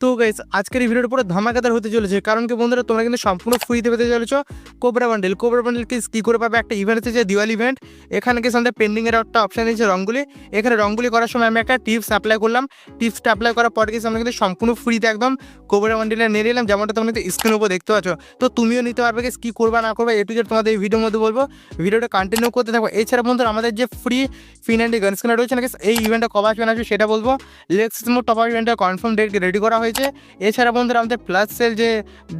তো গাইস আজকের এই ভিডিওটা পুরো ধামাকাদার হতে চলেছে। কারণ কি বন্ধুরা, তোমরা কিন্তু সম্পূর্ণ ফ্রিতে পেতে চলেছো কোবরা বান্ডেল কোবরা বান্ডেল কি, কী করে পাবে? একটা ইভেন্ট আছে যে দিওয়ালি ইভেন্ট এখানে কি আমাদের পেন্ডিং এর একটা অপশন দিয়েছে রঙ্গুলি। এখানে রঙ্গুলি করার সময় আমি একটা টিপস অ্যাপ্লাই করলাম। টিপসটা অ্যাপ্লাই করার পর কিছু আমরা কিন্তু সম্পূর্ণ ফ্রিতে একদম কোবরা বান্ডেলে নিয়ে নিলাম। যেমনটা তোমরা স্ক্রিনের উপর দেখতে পাচ্ছ। তো তুমিও নিতে পারবে কি কী করবা, না করবে এ টু জেড তোমাদের এই ভিডিওর মধ্যে বলব। ভিডিওটা কন্টিনিউ করতে থাকব এছাড়া বন্ধুরা, আমাদের যে ফ্রি ফিনান্ডি গান রয়েছে নাকি এই ইভেন্টটা কবে আসবে না সেটা বলব। লেক্স মোট টপ ইভেন্টটা কনফার্ম ডেট রেডি করা হয়েছে। এছাড়া বন্ধুরা আমাদের প্লাস সেল যে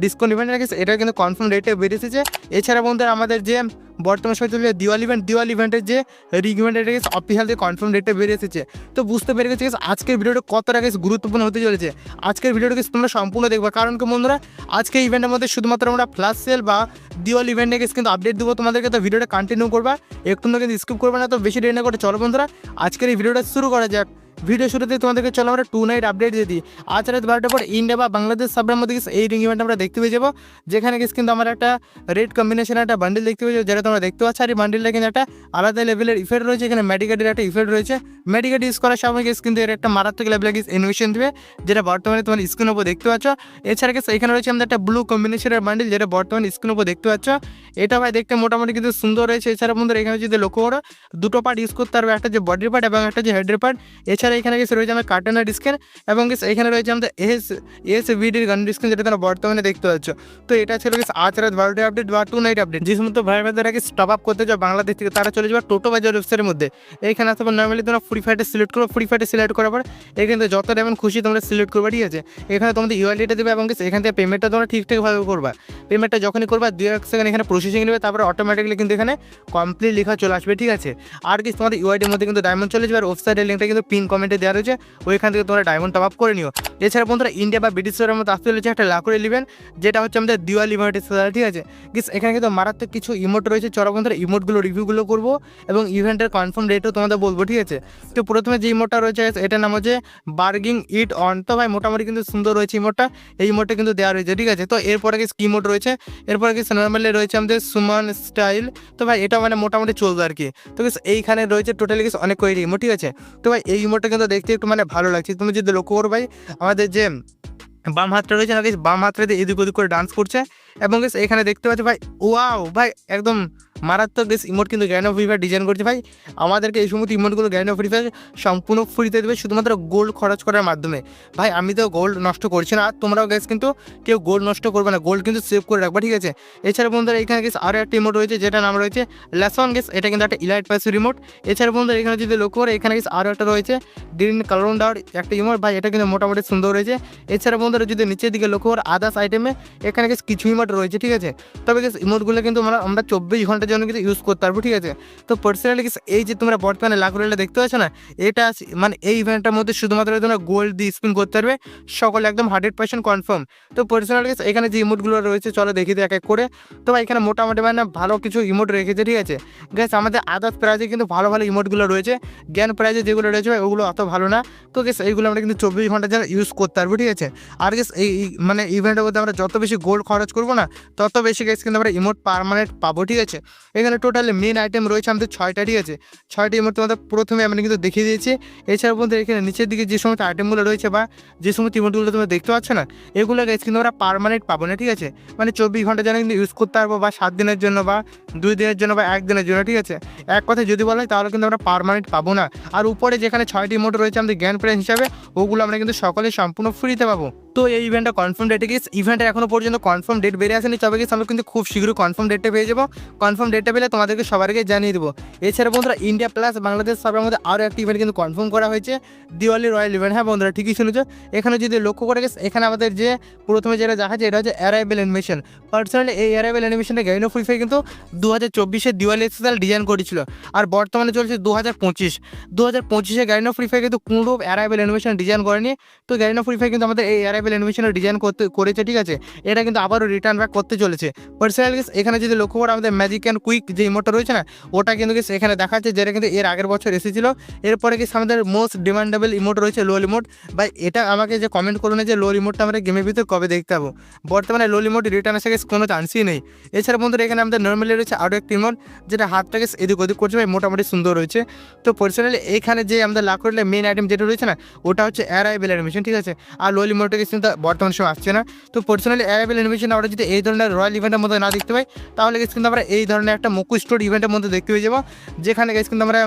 ডিসকাউন্ট ইভেন্ট রেখেছে এটা কিন্তু কনফার্ম রেটে বেরিয়েছে এছাড়া বন্ধুরা আমাদের যে বর্তমান সময় চলছে দিওয়ালি ইভেন্ট দিওয়ালি ইভেন্টের যে রিগ ইভেন্ট এটা গেছে অফিসিয়াল যে কনফার্ম রেটে বেরিয়ে এসেছে। তো বুঝতে পেরে গেছে আজকের ভিডিওটা কতটা গেছে গুরুত্বপূর্ণ হতে চলেছে? আজকের ভিডিওটা গেছে তোমরা সম্পূর্ণ দেখবে। কারণ কি বন্ধুরা, আজকে ইভেন্টের মধ্যে শুধুমাত্র আমরা ফ্লাশ সেল বা দিওয়ালি ইভেন্টে গেছে কিন্তু আপডেট দেবো। তোমাদেরকে তো ভিডিওটা কন্টিনিউ করবা। একটু কিন্তু স্কিপ করবে না, তো বেশি দেরি না করে চলো বন্ধুরা। আজকের এই ভিডিওটা শুরু করা যাক। ভিডিও শুরুতে তোমাদেরকে চলো আমরা টু নাইট আপডেট দিয়ে দিই। আজ রাত বারোটার পর ইন্ডিয়া বা বাংলাদেশ সাবরের মধ্যে এই রিং ইভেন্ট আমরা দেখতে পেয়ে যাব। যেখানে গেছে কিন্তু আমরা একটা রেড কম্বিনেশন একটা বান্ডিল দেখতে পেয়ে যাব, যেটা তোমরা দেখতে পাচ্ছ। আর এই বান্ডিলটা কিন্তু একটা আলাদা লেভেলের ইফেক্ট রয়েছে। এখানে মেডিকেটের একটা ইফেক্ট রয়েছে। মেডিকেট ইউজ করার সময় গেছে কিন্তু এর একটা মারাত্মক লেভেলের গেছে ইনভেশন দেবে, যেটা বর্তমানে তোমার স্ক্রিনের উপর দেখতে পাচ্ছ। এছাড়া গেছে এখানে রয়েছে আমাদের একটা ব্লু কম্বিনেশনের বান্ডিল যেটা বর্তমানে স্ক্রিনের উপর দেখতে পাচ্ছ। এটা ভাই দেখতে মোটামুটি কিন্তু সুন্দর রয়েছে। এছাড়া বন্ধুরা এখানে যদি লক্ষ্য করো, দুটো পার্ট ইউজ করতে পারবে। একটা যে বডির পার্ট এবং একটা যে হেডের পার্ট এছাড়া এখানে গেছে রয়েছে আমাদের কার্টেনার ডিসকেন এবং এখানে রয়েছে আমাদের এস এস ভিডির গান ডিসকেন যেটা তোমরা বর্তমানে দেখতে পাচ্ছ। তো এটা ছিল গেছে আজ রাত আপডেট বা টু নাইট আপডেট যে সমস্ত ভাই ভাইদের আগে স্টপ আপ করতে চাও বাংলাদেশ থেকে, তারা চলে যাবে টোটো বাজার ওয়েবসাইটের মধ্যে। এইখানে আসতে নর্মালি তোমরা ফ্রি ফায়ারটা সিলেক্ট করো ফ্রি ফায়ারটা সিলেক্ট করার পর এখানে যত যেমন খুশি তোমরা সিলেক্ট করবে, ঠিক আছে? এখানে তোমাদের ইউআইডিটা দেবে, এবং এখান থেকে পেমেন্টটা তোমরা ঠিকঠাকভাবে করবা। পেমেন্টটা যখনই করবা, দুই এক সেকেন্ড এখানে প্রসেসিং নেবে, তারপরে অটোমেটিকলি কিন্তু এখানে কমপ্লিট লেখা চলে আসবে, ঠিক আছে? আর কি তোমাদের ইউআইডির মধ্যে কিন্তু ডায়মন্ড চলে যাবে, আর ওয়েবসাইটের লিঙ্কটা কিন্তু পিন কমেন্টে দেওয়া রয়েছে, ওইখান থেকে তোমরা ডায়মন্ড টপ আপ করে নিও। এছাড়া বন্ধুরা ইন্ডিয়া বা ব্রিটিশের মধ্যে আসতে চলেছে একটা লাকুর ইলেভেন যেটা হচ্ছে আমাদের দিওয়ালি ইভেন্টের সাথে ঠিক আছে? গিস এখানে কিন্তু মারাত্মক কিছু ইমোট রয়েছে। চলো বন্ধুরা ইমোটগুলো রিভিউগুলো করব এবং ইভেন্টের কনফার্ম রেটও তোমাদের বলব, ঠিক আছে? তো প্রথমে যে ইমোটটা রয়েছে এটার নাম হচ্ছে বার্গিং ইট অন তো ভাই, মোটামুটি কিন্তু সুন্দর রয়েছে ইমোটটা এই ইমোটটা কিন্তু দেওয়া রয়েছে, ঠিক আছে? তো এরপরে কি স্কি মোড রয়েছে? এরপরে কি নর্মালি রয়েছে আমাদের সুমান স্টাইল তো ভাই, এটা মানে মোটামুটি চলবে আর কি। তো এইখানে রয়েছে টোটালি কিছু অনেক কয়েকটি ইমো ঠিক আছে? তো ভাই, এই ইমোটটা কিন্তু দেখতে একটু মানে ভালো লাগছে। তুমি যদি লক্ষ্য করো ভাই, আমাদের যে বাম হাতটা রয়েছে না বাম হাতটা দিয়ে এদিক ওদিক করে ডান্স করছে। এবং এখানে দেখতে পাচ্ছি ভাই ওয়াও ভাই, একদম মারাত্মক গেস ইমোট কিন্তু গ্যান অফ ফ্রি ডিজাইন করছে ভাই। আমাদেরকে এই সমস্ত ইমোটগুলো গ্যান অফ ফ্রি সম্পূর্ণ ফ্রিতে দেবে, শুধুমাত্র গোল্ড খরচ করার মাধ্যমে। ভাই, আমি তো গোল্ড নষ্ট করছি না আর তোমরাও গ্যাস কিন্তু কেউ গোল্ড নষ্ট করবে না গোল্ড কিন্তু সেভ করে রাখবা, ঠিক আছে? এছাড়া বন্ধুরা, এখানে গেস আরও একটা ইমোট রয়েছে, যেটা নাম রয়েছে লেসন গেস এটা কিন্তু একটা ইলাইট পাস রিমোট এছাড়া বন্ধুরা, এখানে যদি লক্ষ্য করে, এখানে গেস আরও একটা রয়েছে গ্রিন কালার ডাউট একটা ইমোট ভাই, এটা কিন্তু মোটামুটি সুন্দর রয়েছে। এছাড়া বন্ধুরা, যদি নিচের দিকে লক্ষ্য করে আদার্স আইটেমে এখানে গেস কিছু ইমোট রয়েছে, ঠিক আছে? তবে গেস ইমোটগুলো কিন্তু আমরা আমরা চব্বিশ ঘণ্টার জন্য কিন্তু ইউজ করতে পারব, ঠিক আছে? তো পার্সোনালি এই যে তোমরা বর্তমানে লাকুরেলা দেখতে পাচ্ছ না? এটা মানে এই ইভেন্টটার মধ্যে শুধুমাত্র তোমরা গোল্ড দিয়ে স্পিন করতে পারবে, সকলে একদম হান্ড্রেড পার্সেন্ট কনফার্ম তো পার্সোনালি এখানে যে ইমোটগুলো রয়েছে, চলো দেখি এক এক করে। তো এখানে মোটামুটি মানে ভালো কিছু ইমোট রেখেছে, ঠিক আছে? গ্যাস আমাদের আদার্স প্রাইজে কিন্তু ভালো ভালো ইমোটগুলো রয়েছে। জ্ঞান প্রাইজে যেগুলো রয়েছে ওগুলো অত ভালো না। তো গেস এইগুলো আমরা কিন্তু চব্বিশ ঘণ্টা যেন ইউজ করতে পারব, ঠিক আছে? আর গেস এই মানে ইভেন্টের মধ্যে আমরা যত বেশি গোল্ড খরচ করব না, তত বেশি গেস কিন্তু আমরা ইমোট পারমানেন্ট পাবো, ঠিক আছে? এখানে টোটালি মেন আইটেম রয়েছে আমাদের ছয়টা, ঠিক আছে? ছয়টা ইমোট তোমাদের প্রথমে আমি কিন্তু দেখিয়ে দিয়েছি। এছাড়া বন্ধু এখানে নিচের দিকে যে সমস্ত আইটেমগুলো রয়েছে বা যে সমস্ত ইমোটগুলো তোমরা দেখতে পাচ্ছ না, এগুলো গেস কিন্তু আমরা পারমানেন্ট পাবো না, ঠিক আছে? মানে চব্বিশ ঘণ্টা যেন কিন্তু ইউজ করতে পারব বা সাত দিনের জন্য বা দুই দিনের জন্য বা এক দিনের জন্য, ঠিক আছে? এক কথা যদি বলা হয় তাহলে কিন্তু আমরা পারমানেন্ট পাবো না। আর উপরে যেখানে ছয়টি ইমোট রয়েছে আমাদের জ্ঞান প্রাইস হিসাবে, ওগুলো আমরা কিন্তু সকলে সম্পূর্ণ ফ্রিতে পাবো। তো এই ইভেন্টটা কনফার্ম ডেটে গিয়ে ইভেন্টের এখনও পর্যন্ত কনফার্ম ডেট বেরিয়ে আসেনি, তবে গিয়ে আমরা কিন্তু খুব শীঘ্রই কনফার্ম ডেটটা পেয়ে যাব। কনফার্ম ডেটটা পেলে তোমাদেরকে সবার আগে জানিয়ে দেবো। এছাড়া বন্ধুরা ইন্ডিয়া প্লাস বাংলাদেশ সবার মধ্যে আরও একটি ইভেন্ট কিন্তু কনফার্ম করা হয়েছে দিওয়ালি রয়্যাল ইভেন্ট হ্যাঁ বন্ধুরা, ঠিকই শুনেছো। এখানে যদি লক্ষ্য করে গেছে, এখানে আমাদের যে প্রথমে যেটা দেখা যায়, এটা হচ্ছে অ্যারাইভেল অ্যানিমেশন পার্সোনালি এই অ্যারাইভেল অ্যানিমেশনটা গাইনো ফ্রি ফায়ার কিন্তু দু হাজার চব্বিশে দিওয়ালি স্পেশাল ডিজাইন করেছিল, আর বর্তমানে চলছে দু হাজার পঁচিশ। দু হাজার পঁচিশে গাইনো ফ্রি ফায়ার কিন্তু কোনো অ্যারাইভেল অ্যানিমেশন ডিজাইন করেনি। তো গাইনো ফ্রি ফায়ার কিন্তু আমাদের এই অ্যারাইভেল অ্যানিমেশনের ডিজাইন করতে, করেছে, ঠিক আছে? এটা কিন্তু আবারও রিটার্ন ব্যাক করতে চলেছে। পার্সোনালি এখানে যদি লক্ষ্য করে, আমাদের ম্যাজিক অ্যান্ড কুইক যে ইমোটটা রয়েছে না, ওটা কিন্তু guys এখানে দেখাচ্ছে যেটা কিন্তু এর আগের বছর এসেছিল। এরপরে কি আমাদের মোস্ট ডিমান্ডেবল ইমোট রয়েছে লো ইমোট বা এটা আমাকে যে কমেন্ট করুন যে লো ইমোটটা আমরা গেমের ভিতরে কবে দেখতে পাবো? বর্তমানে লো ইমোট রিটার্ন আসে গেছে কোনো চান্সই নেই। এছাড়া বন্ধুরা, এখানে আমাদের নর্মালি রয়েছে আরও একটি ইমোট যেটা হাতটা হাতটাকে এদিক ওদিক করছে মোটামুটি সুন্দর রয়েছে। তো পার্সোনালি এখানে যে আমাদের লাখ মেন আইটেম যেটা রয়েছে না, ওটা হচ্ছে অ্যারাইভেল অ্যানিমেশন ঠিক আছে? আর লো ইমোটটা কিন্তু বর্তমান সময় আসছে না, তো পার্সোনালি অ্যাভেল অ্যানিমেশন আমরা যদি এই ধরনের রয়্যাল ইভেন্টের মধ্যে না দেখতে পাই, তাহলে গেছে কিন্তু আমরা এই ধরনের একটা মুকু স্টোর ইভেন্টের মধ্যে দেখতে পেয়ে যাব, যেখানে গেছে কিন্তু আমরা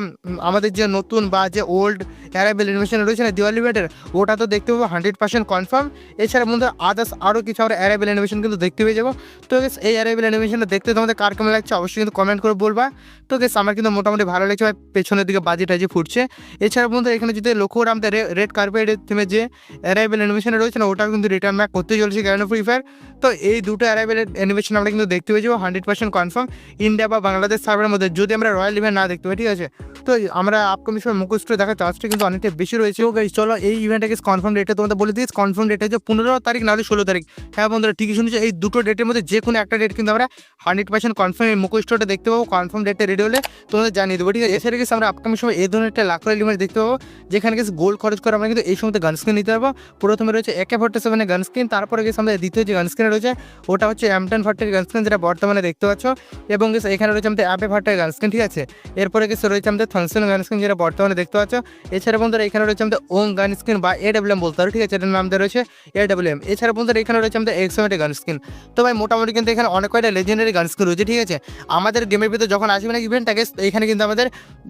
আমাদের যে নতুন বা যে ওল্ড অ্যারাইভেল অ্যানিমেশন রয়েছে না দিওয়ালি ইভেন্টের ওটা তো দেখতে পাবো হান্ড্রেড পার্সেন্ট কনফার্ম এছাড়া বন্ধু আদার্স আরও কিছু আমরা অ্যারাইভেল অ্যানিমেশন কিন্তু দেখতে পেয়ে যাব। তো গেস এই অ্যারাইভেল অ্যানিমেশনটা দেখতে তোমাদের কার কেমন লাগছে অবশ্যই কিন্তু কমেন্ট করে বলবা। তো গেস আমার কিন্তু মোটামুটি ভালো লাগছে, ভাই, পেছনের দিকে বাজি টাজি ফুটছে। এছাড়া বন্ধু এখানে যদি লক্ষ্য করে আমাদের রেড কার্পেটের থিমে যে অ্যারাইভেল অ্যানিমেশন রয়েছে না ওটাও কিন্তু রিটার্ন ব্যাক করতে চলেছে গ্যারেন্ড ফ্রি ফায়ার তো এই দুটো অ্যারাইভেল অ্যানিমেশন আমরা কিন্তু দেখতে পেয়ে যাব হান্ড্রেড পার্সেন্ট কনফার্ম ইন্ডিয়া বা বাংলাদেশ সার্ভের মধ্যে, যদি আমরা রয়্যাল ইভেন্ট না দেখতে পাই, ঠিক আছে? তো আমরা আপকামিং সময় মুখস্থ দেখার চান্সটা কিন্তু অনেকটা বেশি রয়েছে। ও গাইজ চলো এই ইভেন্টটাকে কনফার্ম ডেটে তোমাদের বলে দিয়েছি কনফার্ম ডেট হচ্ছে পনেরো তারিখ, নাহলে ষোলো তারিখ। হ্যাঁ বন্ধুরা, ঠিকই শুনেছো, এই দুটো ডেটের মধ্যে যে কোনো একটা ডেট কিন্তু আমরা হান্ড্রেড পার্সেন্ট কনফার্ম এই মুখস্থটা দেখতে পাবো। কনফার্ম ডেটটা রেডি হলে তোমাদের জানিয়ে দেবো, ঠিক আছে? এছাড়া গেছে আমরা আপকামিং সময় এই ধরনের একটা লাখ ইভেন্ট দেখতে পাবো, যেখানে গেছে গোল্ড খরচ করে আমরা কিন্তু এই সময় গান স্ক্রিন নিতে পারব। প্রথমে রয়েছে একে ফোর্টি সেভেনের গান স্ক্রিন তারপরে গেছে আমাদের দ্বিতীয় যে গান স্ক্রিন রয়েছে, ওটা হচ্ছে এম টেন গান স্ক্রিন যেটা বর্তমানে দেখতে পাচ্ছ। এবং এখানে রয়েছে আমাদের অ্যাপে ফার্টের গান স্ক্রিন ঠিক আছে? এরপরে গেছে রয়েছে আমাদের থনসন গান স্ক্রিন যেটা বর্তমানে দেখতে পাচ্ছ। এছাড়া বন্ধুরা এখানে রয়েছে আমাদের ওং গান স্ক্রিন বা এ ডাব্লিউ এম বলতে পারো, ঠিক আছে? এটার নাম রয়েছে এ ডাব্লিউ এম এছাড়া বন্ধুরা এখানে রয়েছে আমাদের এক্সএমেটের গান স্ক্রিন তো ভাই, মোটামুটি কিন্তু এখানে অনেক কয়টা লেজেন্ডারি গান স্ক্রিন রয়েছে, ঠিক আছে? আমাদের গেমের ভিতরে যখন আসবে না ইভেন্টটাকে এখানে কিন্তু আমাদের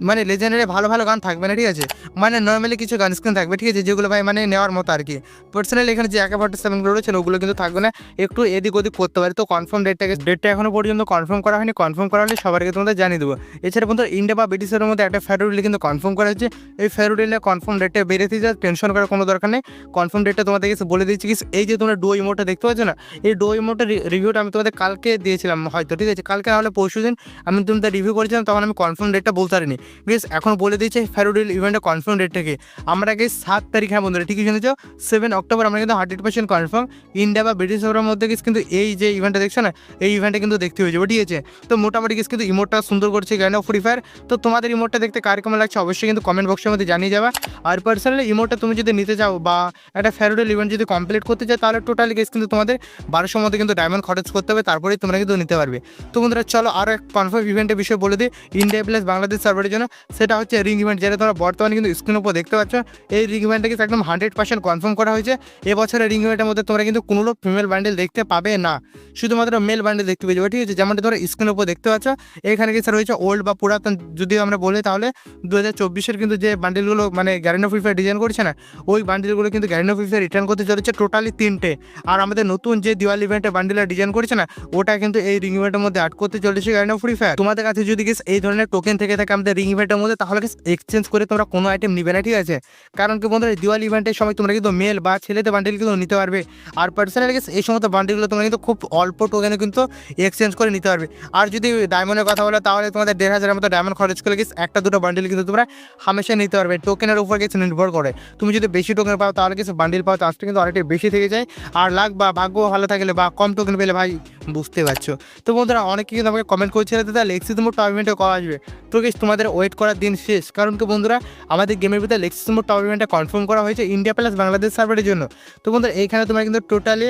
মানে লেজেন্ডারি ভালো ভালো গান থাকবে না, ঠিক আছে? মানে নর্মালি কিছু গান স্ক্রিন থাকবে, ঠিক আছে? যেগুলো ভাই মানে নেওয়ার মতো আর কি। পার্সোনালি এখানে যে একে ফর্টি সেভেনগুলো রয়েছে না, ওগুলো কিন্তু থাকবে না। একটু এদিক ওদিক করতে পারে। তো কনফার্ম ডেটটাকে ডেটটা এখনও পর্যন্ত কনফার্ম করা হয়নি। কনফার্ম করা হলে সবাইকে তোমাদের জানিয়ে দেবো। এছাড়া বন্ধু ইন্ডিয়া বা ব্রিটিশের মধ্যে একটা ফেরোডিল কিন্তু কনফার্ম করা হচ্ছে এই ফেরোডিলে কনফার্ম ডেটটা বেরিয়ে যা টেনশন করার কোনো দরকার নেই। কনফার্ম ডেটটা তোমাদের কাছে বলে দিচ্ছি কি এই যে তোমরা ডো ইমোটা দেখতে পাচ্ছ না এই ডো ইমোটার রিভিউটা আমি তোমাদের কালকে দিয়েছিলাম হয়তো ঠিক আছে? কালকে নাহলে পরশু দিন আমি তোমাদের রিভিউ করেছিলাম তখন আমি কনফার্ম ডেটটা বলতে পারিনি। প্লিজ এখন বলে দিয়েছি ফেরোডিল ইভেন্টের কনফার্ম ডেটটাকে আমরা আগে সাত তারিখ হ্যাঁ বন্ধুরা ঠিকই শুনেছ? সেভেন অক্টোবর আমরা কিন্তু হান্ড্রেড পার্সেন্ট কনফার্ম ইন্ডিয়া বা ব্রিটিশ ব্রিটিশের মধ্যে কিছু কিন্তু এই যে ইভেন্টটা দেখছ না, এই ইভেন্টে কিন্তু দেখতে হয়ে যাবে, ঠিক আছে? তো মোটামুটি কিছু কিন্তু ইমোটটা সুন্দর করছে অফ ফ্রি ফায়ার তো তোমাদের ইমোটটা দেখতে কার কেমন লাগছে অবশ্যই কিন্তু কমেন্ট বক্সের মধ্যে জানিয়ে যাবা। আর পার্সোনালি ইমোটটা তুমি যদি নিতে চাও বা একটা ফেরোডেল ইভেন্ট যদি কমপ্লিট করতে চাও, তাহলে টোটালি গেস কিন্তু তোমাদের বারোশোর মধ্যে কিন্তু ডায়মন্ড খরচ করতে হবে, তারপরেই তোমরা কিন্তু নিতে পারবে। তো বন্ধুরা, চলো আরও এক কনফার্ম ইভেন্টের বিষয়ে বলে দিই ইন্ডিয়া প্লাস বাংলাদেশ সার্ভারের জন্য। সেটা হচ্ছে রিং ইভেন্ট যেটা তোমরা বর্তমানে কিন্তু স্ক্রিনের উপর দেখতে পাচ্ছ। এই রিং ইভেন্টটা কিন্তু একদম হান্ড্রেড পার্সেন্ট কনফার্ম করা হয়েছে। এবছরের রিং ইভেন্টের মধ্যে তোমরা কিন্তু কোনো ফিমেল বান্ডেল দেখতে পাবে না। শুধুমাত্র মেল বান্ডেল দেখতে পেয়ে যাবে। ঠিক আছে? যেমনটা তোমরা স্ক্রিনের উপর দেখতে পাচ্ছ, এখানে কিছু রয়েছে ওল্ড বা পুরাতন। যদি আমরা বলি তাহলে দু হাজার চব্বিশের কিন্তু যে বান্ডেলগুলো মানে গ্যারেন্ড ফায়ার ডিজাইন করছে না, ওই বান্ডেলগুলো কিন্তু গ্যারেন্ড ফায়ার রিটার্ন করতে চলেছে টোটালি তিনটে। আর আমাদের নতুন যে দিওয়ালি ইভেন্টে বান্ডেলের ডিজাইন করছে না, ওটা কিন্তু এই রিং ইভেন্টের মধ্যে অ্যাড করতে চলেছে গ্যারেন্ড ফ্রি ফায়ার তোমাদের কাছে যদি এই ধরনের টোকেন থেকে থাকে আমাদের রিং ইভেন্টের মধ্যে, তাহলে এক্সচেঞ্জ করে তোমরা কোনো আইটেম নিবে না, ঠিক আছে? কারণ কি বন্ধুরা দিওয়ালি ইভেন্টের সময় তোমরা কিন্তু মেল বা ছেলেতে বান্ডেল কিন্তু নিতে পারবে। আর পার্সোনাল গেস এই সমস্ত বান্ডেলগুলো তোমরা কিন্তু খুব অল্প টোকেনে কিন্তু এক্সচেঞ্জ করে নিতে পারবে। আর যদি ডায়মন্ডের কথা বলো, তাহলে তোমাদের দেড় হাজারের মতো ডায়মন্ড খরচ করে গেছে একটা দুটো বান্ডেল কিন্তু তোমরা হামেশা নিতে পারবে। টোকেনের উপর কিছু নির্ভর করে। তুমি যদি বেশি টোকেন পাও, তাহলে কিছু বান্ডেল পাও চান্সটা কিন্তু অনেকটাই বেশি থেকে যায়। আর লাখ বা ভাগ্য ভালো থাকলে বা কম টোকেন পেলে ভাই বুঝতে পারছ। তো বন্ধুরা, অনেকে কিন্তু আমাকে কমেন্ট করছিল দাদা লেক্সি তোমার টুর্নামেন্টে করা আসবে? তো গেস তোমাদের ওয়েট করার দিন শেষ। কারণ কি বন্ধুরা, আমাদের গেমের ভিতরে লেক্সি তোমার টুর্নামেন্টটা কনফার্ম করা হয়েছে ইন্ডিয়া প্লাস বাংলাদেশ সার্ভারের জন্য। তো বন্ধুরা এইখানে তোমরা কিন্তু টোটালি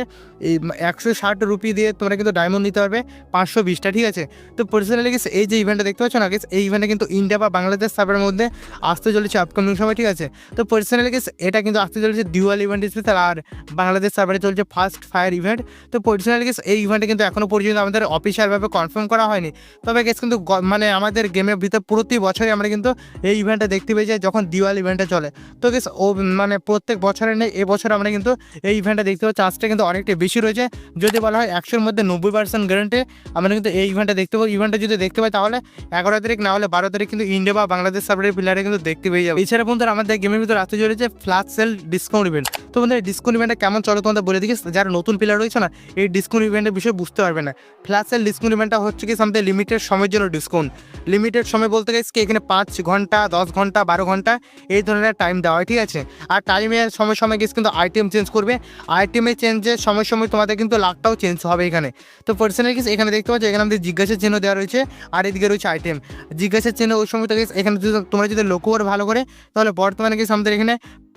একশো ষাট রুপি দিয়ে তোমরা কিন্তু ডায়মন্ড নিতে পারবে, পাঁচশো বিশটা, ঠিক আছে? তো পার্সোনালি গেস এই যে ইভেন্টটা দেখতে পাচ্ছ না গেস এই ইভেন্টে কিন্তু ইন্ডিয়া বা বাংলাদেশ সার্ভারের মধ্যে আসতে চলেছে আপকামিং সময়, ঠিক আছে? তো পার্সোনালি গেস এটা কিন্তু আসতে চলেছে ডিউয়াল ইভেন্ট স্পেশাল আর বাংলাদেশ সার্ভারে চলছে ফার্স্ট ফায়ার ইভেন্ট তো পার্সোনালি গেস এই ইভেন্টে কিন্তু এখনও পর্যন্ত আমাদের অফিসিয়ালভাবে কনফার্ম করা হয়নি। তবে গেস কিন্তু মানে আমাদের গেমের ভিতরে প্রতি বছরই আমরা কিন্তু এই ইভেন্টটা দেখতে পেয়ে যাই যখন দিওয়াল ইভেন্টটা চলে। তো গেস ও মানে প্রত্যেক বছরে নেই এবছর আমরা কিন্তু এই ইভেন্টটা দেখতে পাবো চান্সটা কিন্তু অনেকটাই বেশি রয়েছে। যদি বলা হয় একশোর মধ্যে নব্বই পার্সেন্ট গ্যারান্টি আমরা কিন্তু এই ইভেন্টটা দেখতে পাবো। ইভেন্টটা যদি দেখতে পাই তাহলে এগারো তারিখ না হলে বারো তারিখ কিন্তু ইন্ডিয়া বা বাংলাদেশ সার্ভারের প্লেয়ারে কিন্তু দেখতে পেয়ে যাবে। এছাড়া বন্ধুরা আমাদের গেমের ভিতরে আসতে চলেছে ফ্ল্যাশ সেল ডিসকাউন্ট ইভেন্ট তো বন্ধুরা ডিসকাউন্ট ইভেন্টটা কেমন চলে তোমাদের বলে দিকে যারা নতুন প্লেয়ার রয়েছে না, এই ডিসকাউন্ট ইভেন্টের বিষয়ে বুঝতে পারবে না। ফ্ল্যাশের সেল ডিসকাউন্ট হচ্ছে কি সামথিং লিমিটেড সময়ের জন্য ডিসকাউন্ট লিমিটেড সময় বলতে গেছে কি এখানে পাঁচ ঘণ্টা, দশ ঘণ্টা, বারো ঘণ্টা এই ধরনের টাইম দেওয়া হয়, ঠিক আছে? আর টাইমের সময় সময় গেছে কিন্তু আইটেম চেঞ্জ করবে। আইটেমের চেঞ্জের সময় সময় তোমাদের কিন্তু লাখটাও চেঞ্জ হবে এখানে। তো পার্সোনালি কিছু এখানে দেখতে পাচ্ছ এখানে আমাদের জিজ্ঞাসার চিহ্ন দেওয়া রয়েছে আর এদিকে রয়েছে আইটেম জিজ্ঞাসার চিহ্ন ওই সময় তো guys, এখানে যদি তোমরা যদি লক্ষ্য করে ভালো করে, তাহলে বর্তমানে গেছে আমাদের এখানে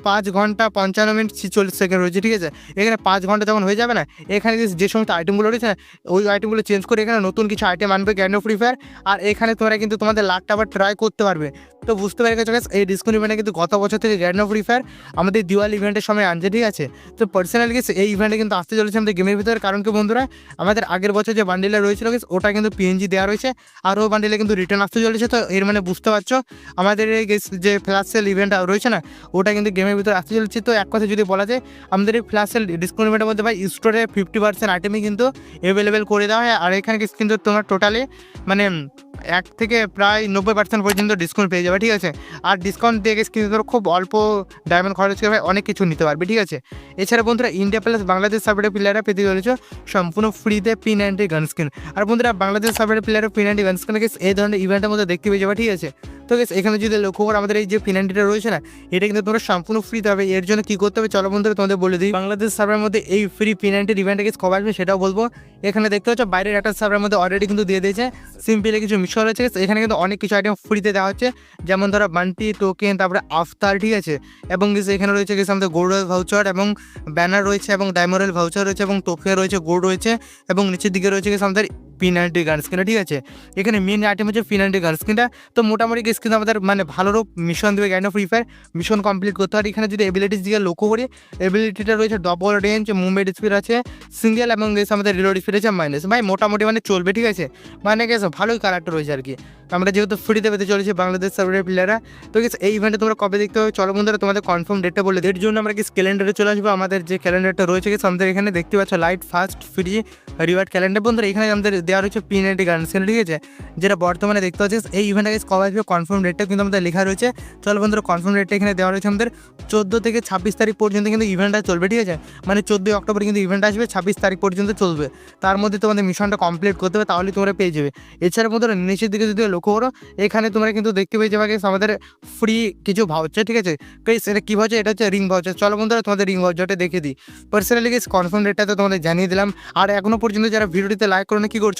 পাঁচ ঘণ্টা পঞ্চান্ন মিনিট ছিচল্লিশ সেকেন্ড রয়েছে, ঠিক আছে? এখানে পাঁচ ঘণ্টা যখন হয়ে যাবে না, এখানে যে সমস্ত আইটেমগুলো রয়েছে না ওই আইটেমগুলো চেঞ্জ করে এখানে নতুন কিছু আইটেম আনবে গ্যান্ড ফ্রি ফায়ার আর এখানে তোমরা কিন্তু তোমাদের লাখটা আবার ট্রাই করতে পারবে। তো বুঝতে পেরে গেছো এই ডিসকাউন্ট ইভেন্টে কিন্তু গত বছর থেকে গ্যান্ড ফ্রি ফায়ার আমাদের দিওয়ালি ইভেন্টের সময় আনছে ঠিক আছে? তো পার্সোনালি গেছে এই ইভেন্টে কিন্তু আসতে চলেছে আমাদের গেমের ভিতরে। কারণ কি বন্ধুরা আমাদের আগের বছর যে বান্ডিলে রয়েছিল guys, ওটা কিন্তু পিএনজি দেওয়া রয়েছে। আর ও বান্ডিলে কিন্তু রিটার্ন আসতে চলেছে তো এর মানে বুঝতে পারছ? আমাদের এই guys যে ফ্ল্যাশ সেল ইভেন্ট রয়েছে না ওটা কিন্তু গেমের ভিতরে আসতে চলেছে। তো এক কথা যদি বলা যায় আমাদের এই ফ্ল্যাশ সেল ডিসকাউন্ট ইভেন্টের মধ্যে ভাই স্টোরে ফিফটি পার্সেন্ট আইটেমই কিন্তু অ্যাভেলেবেল করে দেওয়া হয়। আর এখানে কিন্তু তোমার টোটালি মানে এক থেকে প্রায় নব্বই পার্সেন্ট পর্যন্ত ডিসকাউন্ট পেয়ে যাবে, ঠিক আছে? আর ডিসকাউন্ট দিয়ে গেছে কিন্তু খুব অল্প ডায়মন্ড খরচ করে অনেক কিছু নিতে পারবে, ঠিক আছে? এছাড়া বন্ধুরা ইন্ডিয়া প্লাস বাংলাদেশ সার্ভারের প্লেয়াররা পেতে চলেছে সম্পূর্ণ ফ্রিতে পি নাইনটি গান স্ক্রিন আর বন্ধুরা বাংলাদেশ সার্ভারের প্লেয়ারের পি নাইনটি গান স্কিন এই ধরনের ইভেন্টের মধ্যে দেখতে পেয়ে যাবে, ঠিক আছে? তো গেছে এখানে যদি লক্ষ্য করো, আমাদের এই যে ফিনান্টিটা রয়েছে না, এটা কিন্তু তোমরা সম্পূর্ণ ফ্রিতে হবে এর জন্য কী করতে হবে? চলো বন্ধুরা তোমাদের বলে দিই। বাংলাদেশ সার্ভারের মধ্যে এই ফ্রি ফিনান্টির ইভেন্টটা গেছে কবে আসবে সেটাও বলব। এখানে দেখতে পাচ্ছ, বাইরের একটা সার্ভারের মধ্যে অলরেডি কিন্তু দিয়ে দিয়েছে। সিম্পলি কিছু মিশন রয়েছে এখানে কিন্তু অনেক কিছু আইটেম ফ্রিতে দেওয়া হচ্ছে। যেমন ধরো বান্টি টোকেন, তারপরে আফতার, ঠিক আছে? এবং গেছে এখানে রয়েছে গেছে আমাদের গোল্ড ভাউচার এবং ব্যানার রয়েছে এবং ডায়মোরাল ভাউচার রয়েছে এবং টোফিয়া রয়েছে গোল্ড রয়েছে এবং নিচের দিকে রয়েছে গেছে আমাদের পিনান্টি গান স্ক্রিনটা ঠিক আছে? এখানে মেন আইটেম হচ্ছে পিনান্টি গান স্ক্রিনটা তো মোটামুটি কিন্তু আমাদের মানে ভালোরও মিশন দেবে grand free fire mission complete করতে হয় এখানে যদি এবিলিটিস দিকে লক্ষ্য করি এবিলিটিটা রয়েছে ডবল রেঞ্জ মুভমেন্ট স্পিড আছে সিঙ্গেল এবং গেছে আমাদের রিলোড স্পিড আছে মাইনাস ভাই, মোটামুটি মানে চলবে, ঠিক আছে? মানে গেছে ভালোই কালারটা রয়েছে আর কি। আমরা যেহেতু ফ্রিতে পেতে চলেছি বাংলাদেশ সার্ভারের প্লেয়াররা তো গেছে এই ইভেন্টে তোমরা কবে দেখতে হবে চলো বন্ধুরা, তোমাদের কনফার্ম ডেটটা বলে এর জন্য আমরা গেছে ক্যালেন্ডারে চলে আসব। আমাদের যে ক্যালেন্ডারটা রয়েছে গেছে আমাদের এখানে দেখতে পাচ্ছ light fast free reward calendar বন্ধুরা, এখানে আমাদের দেওয়া রয়েছে পি নাইনটি গান ঠিক আছে? যেটা বর্তমানে দেখতে পাচ্ছি, এই ইভেন্টটা গেছে কবে আসবে কনফার্ম ডেটটা কিন্তু আমাদের লেখা রয়েছে। চলো বন্ধুরা কনফার্ম ডেটটা এখানে দেওয়া রয়েছে আমাদের। চোদ্দ থেকে ছাব্বিশ তারিখ পর্যন্ত কিন্তু ইভেন্টটা চলবে, ঠিক আছে? মানে চোদ্দোই অক্টোবর কিন্তু ইভেন্ট আসবে, ছাব্বিশ তারিখ পর্যন্ত চলবে। তার মধ্যে তোমাদের মিশনটা কমপ্লিট করতে হবে তাহলে তোমরা পেয়ে যাবে। এছাড়া বন্ধুরা, নিচের দিকে যদি লক্ষ্য করো, এখানে তোমরা কিন্তু দেখতে পেয়ে যাবে আমাদের ফ্রি কিছু ভাউচার ঠিক আছে? গাইস এটা কী ভাউচার এটা হচ্ছে রিং ভাউচার চলো বন্ধুরা, তোমাদের রিং ভাউচারটা দেখে দিই। পার্সোনালি গেস কনফার্ম ডেটটা তো তোমাদের জানিয়ে দিলাম। আর এখনও পর্যন্ত যারা ভিডিওটিতে লাইক করো না কী করছ?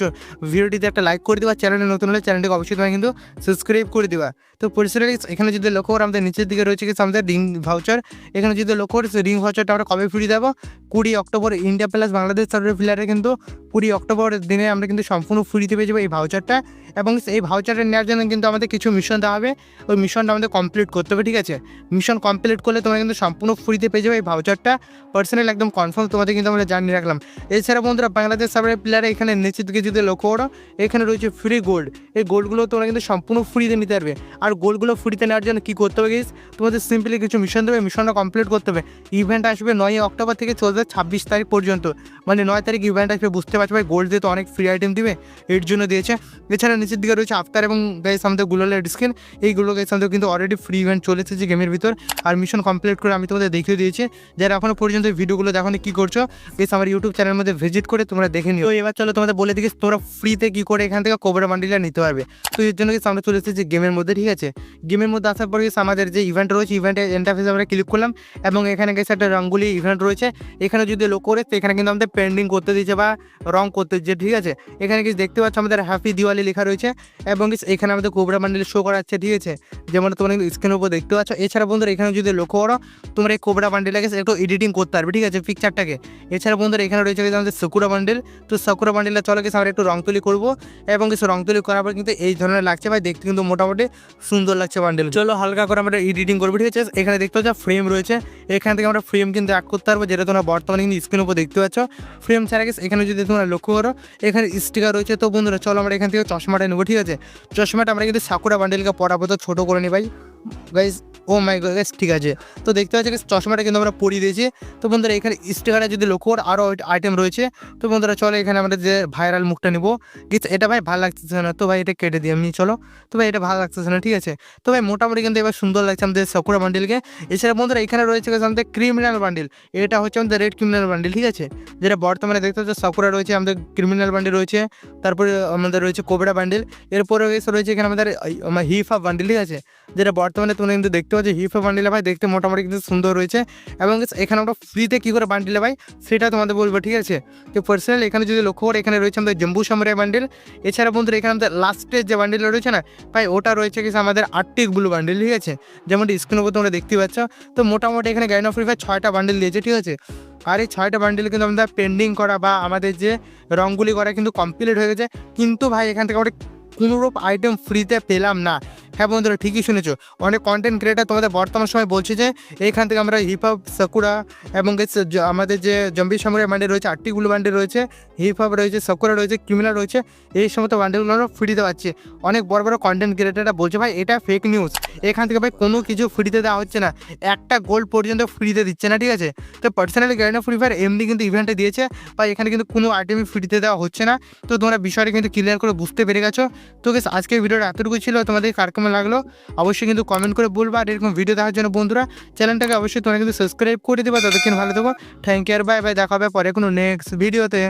ভিডিওটিতে একটা লাইক করে দিবা চ্যানেলে নতুন হলে চ্যানেলটিকে অবশ্যই তোমায় কিন্তু সাবস্ক্রাইব করে দেওয়া তো পার্সোনালি এখানে যদি লক্ষ্য করো, আমাদের নিচের দিকে রয়েছে গেছে আমাদের রিং ভাউচার এখানে যদি লক্ষ্য করি রিং ভাউচারটা আমরা কবে ফ্রি দেবো? কুড়ি October India plus Bangladesh server প্লেয়ারে কিন্তু কুড়ি অক্টোবর দিনে আমরা কিন্তু সম্পূর্ণ ফ্রিতে পেয়ে যাব এই ভাউচারটা এবং এই ভাউচারটা নেওয়ার জন্য কিন্তু আমাদের কিছু মিশন দেওয়া হবে। ওই মিশনটা আমাদের কমপ্লিট করতে হবে, ঠিক আছে? মিশন কমপ্লিট করলে তোমরা কিন্তু সম্পূর্ণ ফ্রিতে পেয়ে যাবে এই ভাউচারটা পার্সোনাল একদম কনফার্ম তোমাদের কিন্তু আমরা জানিয়ে রাখলাম। এছাড়া বন্ধুরা বাংলাদেশ সার্ভারের প্লেয়ারে এখানে নিচের দিকে যদি লক্ষ্য করো, এখানে রয়েছে ফ্রি গোল্ড এই গোল্ডগুলো তোমরা কিন্তু সম্পূর্ণ ফ্রিতে নিতে পারবে। আর গোল্ডগুলো ফ্রিতে নেওয়ার জন্য কী করতে হবে গেস তোমাদের সিম্পলি কিছু মিশন দেবে মিশনটা কমপ্লিট করতে হবে। ইভেন্ট আসবে নয় অক্টোবর থেকে চলবে ছাব্বিশ তারিখ পর্যন্ত। মানে নয় তারিখ ইভেন্ট আসবে, বুঝতে পারছ ভাই? গোল্ড দিয়ে তো অনেক ফ্রি আইটেম দিবে, এর জন্য দিয়েছে। এছাড়া নিচের দিকে রয়েছে আফতার এবং গাইস আমাদের গুলালের ডিসকিন এইগুলো গাইস আমাদের কিন্তু অলরেডি ফ্রি ইভেন্ট চলেছে যে গেমের ভিতর। আর মিশন কমপ্লিট করে আমি তোমাদের দেখিয়ে দিয়েছি। যারা এখনও পর্যন্ত ভিডিওগুলো দেখো কী করছ? বেশ আমার ইউটিউব চ্যানেলের মধ্যে ভিজিট করে তোমরা দেখে নিও। এবার চলো তোমাদের বলে দিকে তোমরা ফ্রিতে কী করে এখান থেকে কোবরা বান্ডিলটা নিতে পারবে? তো এর জন্য কিন্তু আমরা চলে এসেছি গেমের মধ্যে, ঠিক আছে? গেমের মধ্যে আসার পর আমাদের যে ইভেন্ট রয়েছে ইভেন্টের ইন্টারফেস আমরা ক্লিক করলাম এবং এখানে গেছে একটা রঙ্গুলি ইভেন্ট রয়েছে। এখানে যদি লোক করে এখানে কিন্তু আমাদের পেন্ডিং করতে দিয়েছে বা রং করতে দিচ্ছে ঠিক আছে? এখানে কিছু দেখতে পাচ্ছ আমাদের হ্যাপি দিওয়ালি লেখা রয়েছে এবং এখানে আমাদের কোবরা বান্ডিল শো করাচ্ছে ঠিক আছে? যেমন তোমরা স্ক্রিনের উপর দেখতে পাচ্ছ। এছাড়া বন্ধুরা, এখানে যদি লক্ষ্য করো, তোমরা এই কোবরা বান্ডিলটাকে একটু এডিটিং করতে পারবে, ঠিক আছে? পিকচারটাকে এছাড়া বন্ধুরা, এখানে রয়েছে আমাদের সাকুরা বান্ডিল তো সাকুরা বান্ডিলটা চলো গেছে একটু রং তুলি করব এবং কিছু রং তুলি করার পর কিন্তু এই ধরনের লাগছে ভাই, দেখতে কিন্তু মোটামুটি সুন্দর লাগছে বান্ডেল চলো হালকা করে আমরা এডিটিং করব, ঠিক আছে? এখানে দেখতে পাচ্ছ ফ্রেম রয়েছে। এখান থেকে আমরা ফ্রেম কিন্তু অ্যাড করতে পারব, যেটা তোমরা বর্তমানে কিন্তু স্ক্রিনের উপর দেখতে পাচ্ছ। ফ্রেম ছাড়া গেছে এখানে যদি তোমরা লক্ষ্য করো, এখানে স্টিকার রয়েছে। তো বন্ধুরা, চলো আমরা এখান থেকে চশমাটা নেব, ঠিক আছে? চশমাটা আমরা কিন্তু সাকুরা বান্ডিলকে পরাবো, তো ছোটো করে নিই ভাই। গাইজ ও মাই গাইজ ঠিক আছে। তো দেখতে পাচ্ছি চশমাটা কিন্তু আমরা পরিয়ে দিয়েছি। তো বন্ধুরা, এখানে স্টিকারে যদি লক্ষ্য করো আরও আইটেম রয়েছে, তো বন্ধুরা, চলো এখানে আমরা যে ভাইরাল মুখটা নিবো। গিয়ে এটা ভাই ভালো লাগতেছে না। তো ভাই, এটা কেটে দিই আমি, চলো। তো ভাই, এটা ভালো লাগতেছে না, ঠিক আছে। তো ভাই, মোটামুটি কিন্তু এবার সুন্দর লাগছে আমাদের সাকুরা বান্ডিলকে এছাড়া বন্ধুরা, এখানে রয়েছে আমাদের ক্রিমিনাল বান্ডিল এটা হচ্ছে আমাদের রেড ক্রিমিনাল বান্ডিল ঠিক আছে? যেটা বর্তমানে দেখতে হচ্ছে সকুরা রয়েছে, আমাদের ক্রিমিনাল বান্ডিল রয়েছে। তারপরে আমাদের রয়েছে কোবরা বান্ডিল এরপরে রয়েছে এখানে আমাদের হিফা বান্ডিল ঠিক আছে? যেটা বর্তমানে তোমরা কিন্তু দেখতে পাচ্ছ, হিপে বান্ডিলে ভাই, দেখতে মোটামুটি কিন্তু সুন্দর রয়েছে। এবং এখানে আমরা ফ্রিতে কী করে বান্ডিলে ভাই, সেটা তোমাদের বলব, ঠিক আছে? তো পার্সোনাল এখানে যদি লক্ষ্য করে, এখানে রয়েছে আমাদের জম্বু সামরাই বান্ডিল এছাড়া বন্ধুরা, এখানে আমাদের লাস্টের যে বান্ডিল রয়েছে না, ভাই, ওটা রয়েছে কিছু আমাদের আটটি ব্লু বান্ডিল ঠিক আছে? যেমনটি স্ক্রিনের উপর তোমরা দেখতে পাচ্ছ। তো মোটামুটি এখানে গাইন অফ ফ্রি ফায়ার ছয়টা বান্ডিল দিয়েছে, ঠিক আছে? আর এই ছয়টা বান্ডিল কিন্তু আমাদের পেন্ডিং করা বা আমাদের যে রঙগুলি করা কিন্তু কমপ্লিট হয়ে গেছে। কিন্তু ভাই, এখান থেকে আমরা কোনোরূপ আইটেম ফ্রিতে পেলাম না। হ্যাঁ বন্ধুরা, ঠিকই শুনেছো। অনেক কন্টেন্ট ক্রিয়েটার তোমাদের বর্তমান সময় বলছে যে এইখান থেকে আমরা হিপ হপ সাকুরা এবং আমাদের যে জম্বি সামুরাই বান্ডেল রয়েছে, আটটিগুলো বান্ডেল রয়েছে হিপ হপ রয়েছে সাকুরা রয়েছে ক্রিমিনাল রয়েছে, এই সমস্ত বান্ডেলগুলো আমরা ফ্রিতে পাচ্ছি। অনেক বড় বড় কন্টেন্ট ক্রিয়েটাররা বলছে, ভাই, এটা ফেক নিউজ এখান থেকে ভাই কোনো কিছু ফ্রিতে দেওয়া হচ্ছে না। একটা গোল্ড পর্যন্ত ফ্রিতে দিচ্ছে না, ঠিক আছে? তো পার্সোনালি গ্যারেন্টি ফ্রি ফায়ার এমনি কিন্তু ইভেন্টে দিয়েছে, বা এখানে কিন্তু কোনো আইটেমই ফ্রিতে দেওয়া হচ্ছে না। তো তোমরা বিষয়টা কিন্তু ক্লিয়ার করে বুঝতে পেরে গেছো। তো আজকের ভিডিওটা এতটুকু ছিল। তোমাদের কার কেমন লাগল? অবশ্যই কিন্তু কমেন্ট করে বলবা। আর এরকম ভিডিও দেখার জন্য বন্ধুরা চ্যানেলটাকে অবশ্যই তোমরা কিন্তু সাবস্ক্রাইব করে দেবা। ততক্ষণ ভালো থাকো। থ্যাংক ইউ আর বাই বাই দেখা হবে পরে কোনো নেক্সট ভিডিওতে